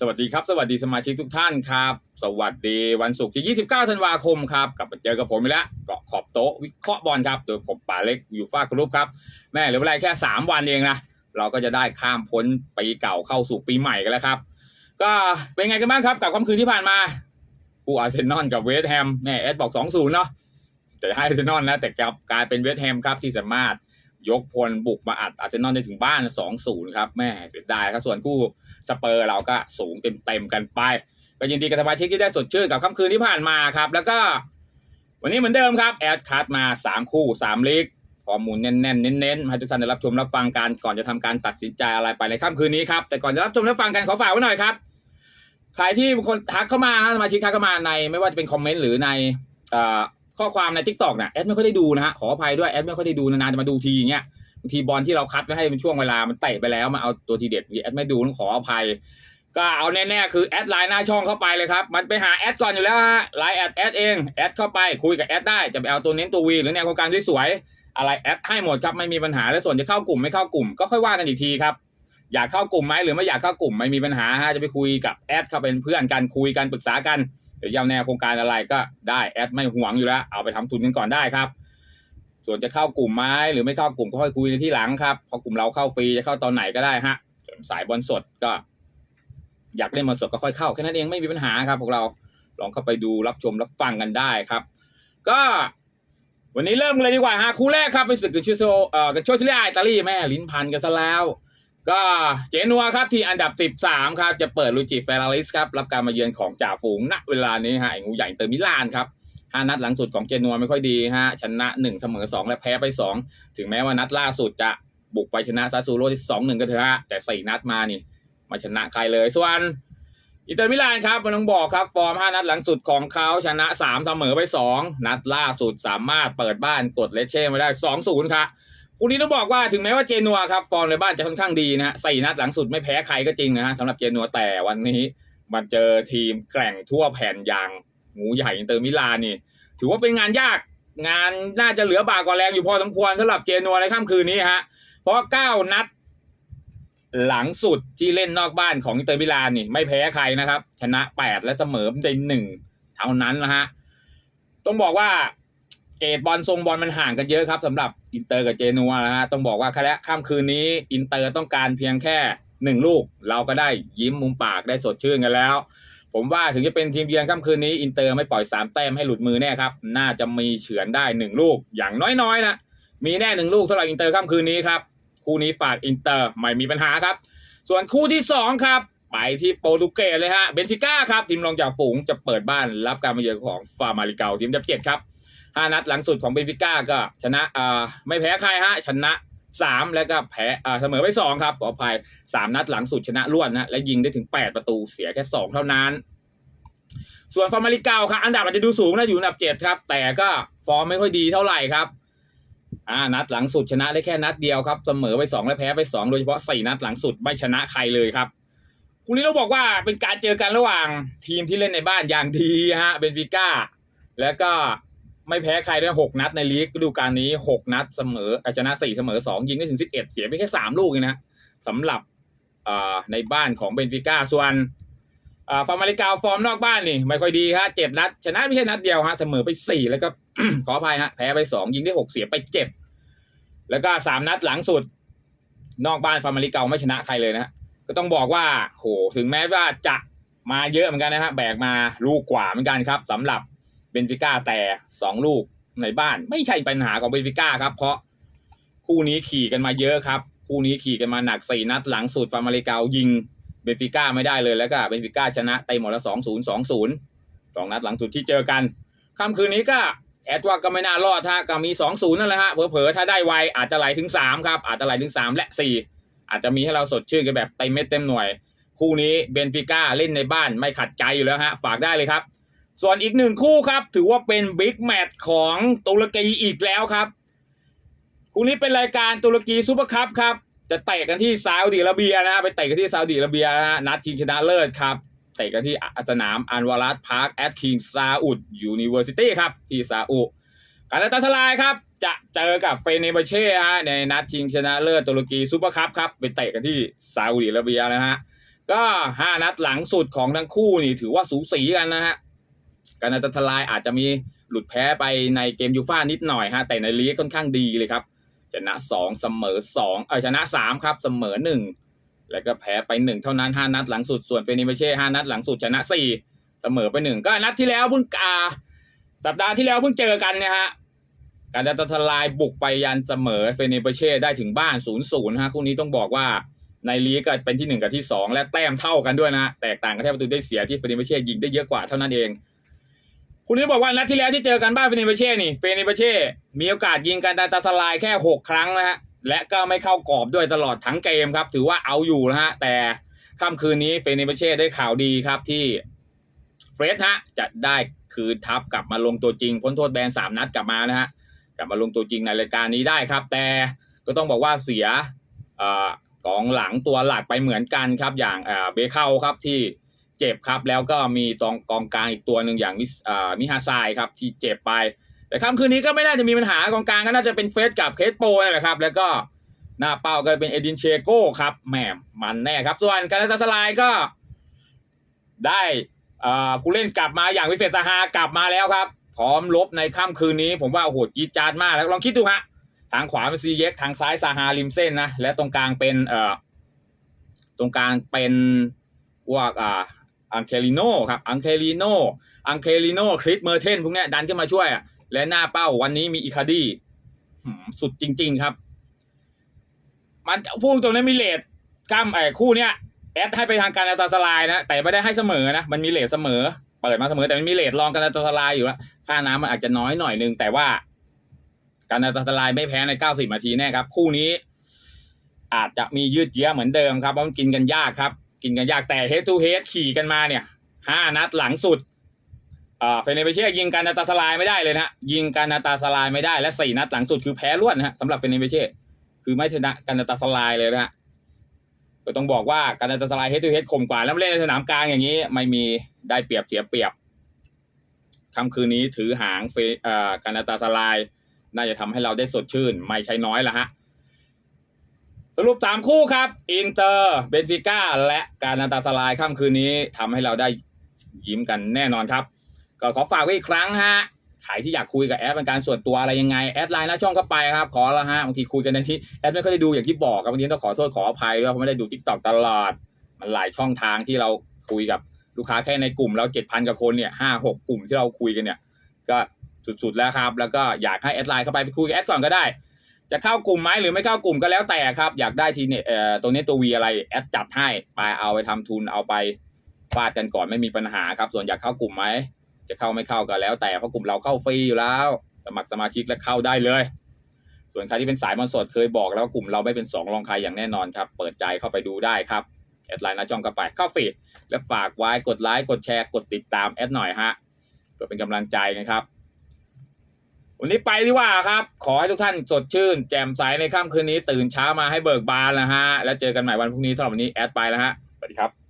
สวัสดีครับ สวัสดีสมาชิกทุกท่านครับ สวัสดีวันศุกร์ที่ 29 ธันวาคมครับ กลับมาเจอกับผมอีกแล้วเกาะขอบโต๊ะวิเคราะห์บอลครับ โดยผมป่าเล็กอยู่ฟ้ากรุ๊ปครับ แม่เหลือเวลาแค่ 3 วันเองนะ เราก็จะได้ข้ามพ้นปีเก่าเข้าสู่ปีใหม่กันแล้วครับ ก็เป็นไงกันบ้างครับกับค่ำคืนที่ผ่านมาคู่อาร์เซนอลกับเวสต์แฮมแม่แอดบอก 2-0 เนาะจะให้อาร์เซนอลนะแต่กลับกลายเป็นเวสต์แฮมครับที่สามารถ ยกพลบุกมาอัดอาร์เซนอลได้ถึงบ้าน 2-0 ครับแม่เสียดายครับส่วนคู่สเปอร์เราก็สูงเต็มๆกันไป ก็ยินดีกับสมาชิกที่ได้สดชื่นกับค่ำคืนที่ผ่านมาครับ แล้วก็ วันนี้เหมือนเดิมครับแอดคัดมา 3 คู่ 3 ลีกข้อมูลแน่นๆเน้นๆให้ทุกท่านได้รับชมรับฟังกันก่อนจะทำการตัดสินใจอะไรไปในค่ำคืนนี้ครับแต่ก่อนจะรับชมรับฟังกันขอฝากไว้หน่อยครับใครที่บางคนทักเข้ามาสมาชิกทักเข้ามาใน ไม่ว่าจะเป็นคอมเมนต์หรือในอ่อ ข้อความในทิกตอกเนี่ยแอดไม่ค่อยได้ดูนะฮะขออภัยด้วยแอดไม่ค่อยได้ดูนานๆจะมาดูทีอย่างเงี้ยบางทีบอลที่เราคัดไว้ให้เป็นช่วงเวลามันเตะไปแล้วมาเอาตัวทีเด็ดแอดไม่ดูต้องขออภัย ก็เอาแน่ๆคือแอดไลน์หน้าช่องเข้าไปเลยครับ มันไปหาแอดก่อนอยู่แล้วฮะไลน์แอดแอดเองแอดเข้าไปคุยกับแอดได้จะไปเอาตัวเน้นตัววีหรือแนวโครงการสวยๆอะไรแอดให้หมดครับไม่มีปัญหาแล้วส่วนจะเข้ากลุ่มไม่เข้ากลุ่มก็ค่อยว่ากันอีกทีครับอยากเข้ากลุ่มไหมหรือไม่อยากเข้ากลุ่มไม่มีปัญหาฮะจะไปคุยกับแอดเข้าเป็นเพื่อนกันคุยกันปรึกษากันเจะเอาแนวโครงการอะไรก็ได้แอดไม่หวงอยู่แล้ว เอาไปทำทุนกันก่อนได้ครับ ส่วนจะเข้ากลุ่มไหมหรือไม่เข้ากลุ่มก็ค่อยคุยในที่หลังครับเพราะกลุ่มเราเข้าฟรีจะเข้าตอนไหนก็ได้ฮะสายบอลสดก็ อยากเล่นบอลสดก็ค่อยเข้าแค่นั้นเองไม่มีปัญหาครับพวกเราลองเข้าไปดูรับชมรับฟังกันได้ครับ ก็ วันนี้เริ่มเลยดีกว่าฮะคู่แรกครับเป็นศึกกับชิโซเอ่อกับโชซิเลียอิตาลีแม่ลิ้นพันกันซะแล้ว ก็เจนัวครับที่อันดับ 13 ครับ จะเปิดลูจิเฟราลิสครับ รับการมาเยือนของจ่าฝูงณเวลานี้ฮะไอ้งูใหญ่เตอร์มิลานครับห้านัดหลังสุดของเจนัวไม่ค่อยดีฮะชนะ 1 เสมอ 2 และแพ้ไป 2 ถึงแม้ว่านัดล่าสุดจะบุกไปชนะซาซูโร่ที่2-1ก็เถอะฮะแต่4นัดมานี่ มาชนะใครเลยส่วนอินเตอร์มิลานครับมันต้องบอกครับฟอร์ม5นัดหลังสุดของเขาชนะ3เสมอไป2นัดล่าสุดสามารถเปิดบ้านกดเลเช่มาได้2-0ครับ คู่นี้ต้องบอกว่าถึงแม้ว่าเจนัวครับฟอร์มในบ้านจะค่อนข้างดีนะฮะสี่นัดหลังสุดไม่แพ้ใครก็จริงนะฮะสำหรับเจนัวแต่วันนี้มันเจอทีมแกร่งทั่วแผ่นอย่างหมูใหญ่อินเตอร์มิลานนี่ ถือว่าเป็นงานยากงานน่าจะเหลือบากกว่าแรงอยู่พอสมควรสำหรับเจนัวในค่ำคืนนี้ฮะเพราะเก้านัดหลังสุดที่เล่นนอกบ้านของอินเตอร์มิลานนี่ไม่แพ้ใครนะครับ ชนะแปดและเสมอได้หนึ่งเท่านั้นนะฮะต้องบอกว่า เกรดบอลทรงบอลมันห่างกันเยอะครับสำหรับอินเตอร์กับเจนัวนะฮะต้องบอกว่าแค่ค่ำคืนนี้อินเตอร์ต้องการเพียงแค่หนึ่งลูก เราก็ได้ยิ้มมุมปากได้สดชื่นกันแล้ว ผมว่าถึงจะเป็นทีมเยือนค่ำคืนนี้อินเตอร์ไม่ปล่อยสามแต้มให้หลุดมือแน่ครับน่าจะมีเฉือนได้หนึ่งลูกอย่างน้อยๆนะมีแน่หนึ่งลูกเท่าไหร่อินเตอร์ค่ำคืนนี้ครับคู่นี้ฝากอินเตอร์ไม่มีปัญหาครับ ส่วนคู่ที่สองครับไปที่โปรตุเกสเลยฮะเบนฟิก้าครับทีมรองจากฝูงจะเปิดบ้านรับการมาเยือนของฟาร์มาริเกาทีมอันดับเจ็ดครับ ห้านัดหลังสุดของเบนฟิก้าก็ชนะอ่าไม่แพ้ใครฮะชนะสามแล้วก็แพ้อ่าเสมอไปสองครับขออภัยสามนัดหลังสุดชนะรวดนะและยิงได้ถึงแปดประตูเสียแค่สองเท่านั้น ส่วนฟาร์มาริกาครับอันดับอาจจะดูสูงนะอยู่อันดับเจ็ดครับ แต่ก็ฟอร์มไม่ค่อยดีเท่าไหร่ครับอ่านัดหลังสุดชนะได้แค่นัดเดียวครับเสมอไปสองและแพ้ไปสองโดยเฉพาะสี่นัดหลังสุดไม่ชนะใครเลยครับคู่นี้เราบอกว่าเป็นการเจอกันระหว่างทีมที่เล่นในบ้านอย่างดีฮะเบนฟิก้าแล้วก็ ไม่แพ้ใครด้วยหกนัดในลีกฤดูกาลนี้หกนัดเสมออาชนะสี่เสมอสองยิงได้ถึงสิบเอ็ดเสียไปแค่สามลูกเองนะสำหรับในบ้านของเบนฟิก้าส่วนฟาร์มาริกาฟอร์มนอกบ้านนี่ไม่ค่อยดีฮะเจ็ดนัด ชนะไม่ใช่นัดเดียวฮะเสมอไปสี่แล้วก็ขออภัยฮะแพ้ไปสองยิงได้หกเสียไปเจ็ดแล้วก็สามนัดหลังสุด นอกบ้านฟาร์มาริกาไม่ชนะใครเลยนะก็ต้องบอกว่าโหถึงแม้ว่าจะมาเยอะเหมือนกันนะฮะแบกมาลูกกว่าเหมือนกันครับสำหรับ เบนฟิก้าแต่สองลูกในบ้านไม่ใช่ปัญหาของเบนฟิก้าครับ เพราะคู่นี้ขี่กันมาเยอะครับ คู่นี้ขี่กันมาหนักสี่นัดหลังสุดฟาร์มาริกายิงเบนฟิก้าไม่ได้เลยแล้วก็เบนฟิก้าชนะเต็มหมดละสองศูนย์สองศูนย์สองนัดหลังสุดที่เจอกันค่ำคืนนี้ก็แอดว่าก็ไม่น่ารอดฮะก็มีสองศูนย์นั่นแหละฮะเผลอๆถ้าได้ไวอาจจะไหลถึงสามครับอาจจะไหลถึงสามและสี่อาจจะมีให้เราสดชื่นกันแบบเต็มเม็ดเต็มหน่วย คู่นี้เบนฟิก้าเล่นในบ้านไม่ขัดใจอยู่แล้วฮะฝากได้เลยครับ ส่วนอีกหนึ่งคู่ครับ ถือว่าเป็นบิ๊กแมตช์ของตุรกีอีกแล้วครับ คู่นี้เป็นรายการตุรกีซูเปอร์คัพครับ จะเตะกันที่ซาอุดิอาระเบียนะไปเตะกันที่ซาอุดิอาระเบียนะฮะนัดชิงชนะเลิศครับ เตะกันที่สนามอันวารัสพาร์คแอดคิงซาอุดยูนิเวอร์ซิตี้ครับ ที่ซาอุการตัสลายครับ จะเจอกับเฟเนเบเช่ฮะในนัดชิงชนะเลิศตุรกีซูเปอร์คัพครับไปเตะกันที่ซาอุดิอาระเบียนะฮะก็ห้านัดหลังสุดของทั้งคู่นี่ถือว่าสูสีกันนะฮะ การนาตาทลายอาจจะมีหลุดแพ้ไปในเกมยูฟ่านิดหน่อยฮะแต่ในลีกค่อนข้างดีเลยครับ ชนะสองเสมอสองเออชนะสามครับเสมอหนึ่งแล้วก็แพ้ไปหนึ่งเท่านั้นห้านัดหลังสุดส่วนเฟเนเบเช่ห้านัดหลังสุดชนะสี่เสมอไปหนึ่งก็นัดที่แล้วเพิ่งอาสัปดาห์ที่แล้วเพิ่งเจอกันนี่ยฮะการนาตาทลายบุกไปยันเสมอเฟเนเบเช่ได้ถึงบ้านศูนย์ศูนย์ฮะคู่นี้ต้องบอกว่าในลีกก็เป็นที่หนึ่งกับที่สองและแต้มเท่ากันด้วยนะ แตกต่างกันแค่ประตูได้เสียที่เฟเนเบเช่ยิงได้เยอะกว่าเท่านั้นเอง คุณนี้บอกว่านัดที่แล้วที่เจอกันบ้านเฟเนเบเช่นี่เฟเนเบเช่มีโอกาสยิงกันดตาสลายแค่หกครั้งนะฮะและก็ไม่เข้ากรอบด้วยตลอดทั้งเกมครับ ถือว่าเอาอยู่นะฮะแต่ค่ำคืนนี้เฟเนเบเช่ได้ข่าวดีครับที่เฟรดฮะจะได้คืนทัพกลับมาลงตัวจริง พ้นโทษแบนสามนัดกลับมานะฮะกลับมาลงตัวจริงในรายการนี้ได้ครับ แต่ก็ต้องบอกว่าเสียอกองหลังตัวหลักไปเหมือนกันครับอย่างเอ่อเบเข้าครับที่ เจ็บครับ แล้วก็มีตองกองกลางอีกตัวหนึ่งอย่างมิสเอ่อมิฮาไซครับที่เจ็บไป แต่ค่ำคืนนี้ก็ไม่น่าจะมีปัญหากองกลางก็น่าจะเป็นเฟสกับเคสโปนี่แหละครับ แล้วก็หน้าเป้าก็เป็นเอดินเชโก้ครับแหมมันแน่ครับ ส่วนการาตาสลายก็ได้ผู้เล่นกลับมาอย่างวิเศษสหากลับมาแล้วครับ พร้อมลบในค่ำคืนนี้ ผมว่าโอ้โหจีจาดมากแล้วลองคิดดูฮะทางขวาเป็นซีเย็กทางซ้ายซาฮาริมเส้นนะและตรงกลางเป็นเอ่อตรงกลางเป็นพวกอ่า อังเคลิโนครับอังเคลิโนอังเคลิโนคริสเมอร์เทนพวกนี้ดันขึ้นมาช่วยอะและหน้าเป้าวันนี้มีอิคาดี้สุดจริง ๆครับ มันพูดตรงนั้มีเลทกล้ามไอ้คู่เนี้ยแอดให้ไปทางการอัลตาสลายนะแต่ไม่ได้ให้เสมอนะมันมีเลทเสมอเปิดมาเสมอแต่มันมีเลทรองการอัลตาสลายอยู่แล้วค่าน้ำมันอาจจะน้อยหน่อยนึงแต่ว่าการอัลตาสลายไม่แพ้ใน90นาทีแน่ครับ คู่นี้ อาจจะมียืดเยื้อเหมือนเดิมครับเพราะมันกินกันยากครับ กินกันยากแต่ head to head ขี่กันมาเนี่ยห้านัดหลังสุดเฟเนเบเช่ยิงการอัลตาสลายไม่ได้เลยนะยิงการอัลตาสลายไม่ได้และสี่นัดหลังสุดคือแพ้รวดนะฮะสำหรับเฟเนเบเช่คือไม่ชนะการอัลตาสลายเลยนะฮะก็ต้องบอกว่าการอัลตาสลาย head to head ข่มกว่าแล้วเล่นในสนามกลางอย่างนี้ ไม่มีได้เปรียบเสียเปรียบค่ำคืนนี้ถือหางเฟเออการอัลตาสลาย น่าจะทำให้เราได้สดชื่น ไม่ใช่น้อยละฮะ สรุปสามคู่ครับ อินเตอร์เบนฟิก้าและการนาตาสลายค่ำคืนนี้ทำให้เราได้ยิ้มกันแน่นอนครับ ก็ขอฝากไว้อีกครั้งฮะใครที่อยากคุยกับแอดเป็นการส่วนตัวอะไรยังไง แอดไลน์หน้าช่องเข้าไปครับ ขอละฮะบางทีคุยกันในที่แอดไม่ค่อยได้ดูอย่างที่บอกครับบางทีต้องขอโทษขออภัยด้วยเพราะไม่ได้ดูทิกตอกตลอด มันหลายช่องทางที่เราคุยกับลูกค้าแค่ในกลุ่มเราเจ็ดพันกว่าคนเนี่ยห้าหกกลุ่มที่เราคุยกันเนี่ย ก็สุดๆแล้วครับ แล้วก็อยากให้แอดไลน์เข้าไปไปคุยกับแอดก่อนก็ได้ จะเข้ากลุ่มไหมหรือไม่เข้ากลุ่มก็แล้วแต่ครับ อยากได้ทีเนี่ยเอ่อตัวนี้ตัววีอะไรแอดจัดให้ไปเอาไปทำทุนเอาไปฟาดกันก่อนไม่มีปัญหาครับ ส่วนอยากเข้ากลุ่มไหมจะเข้าไม่เข้าก็แล้ว แต่เพราะกลุ่มเราเข้าฟรีอยู่แล้ว สมัครสมาชิกและเข้าได้เลย ส่วนใครที่เป็นสายมันสดเคยบอกแล้วว่ากลุ่มเราไม่เป็นสองรองใครอย่างแน่นอนครับ เปิดใจเข้าไปดูได้ครับแอดไลน์น้าช่องก็ไปเข้าฟีดและฝากไว้กดไลค์กดแชร์กดติดตามแอดหน่อยฮะเพื่อเป็นกำลังใจนะครับ วันนี้ไปดีกว่าครับ ขอให้ทุกท่านสดชื่น แจ่มใสในค่ำคืนนี้ตื่นเช้ามาให้เบิกบานนะฮะ แล้วเจอกันใหม่วันพรุ่งนี้สำหรับวันนี้แอดไปแล้วฮะสวัสดีครับ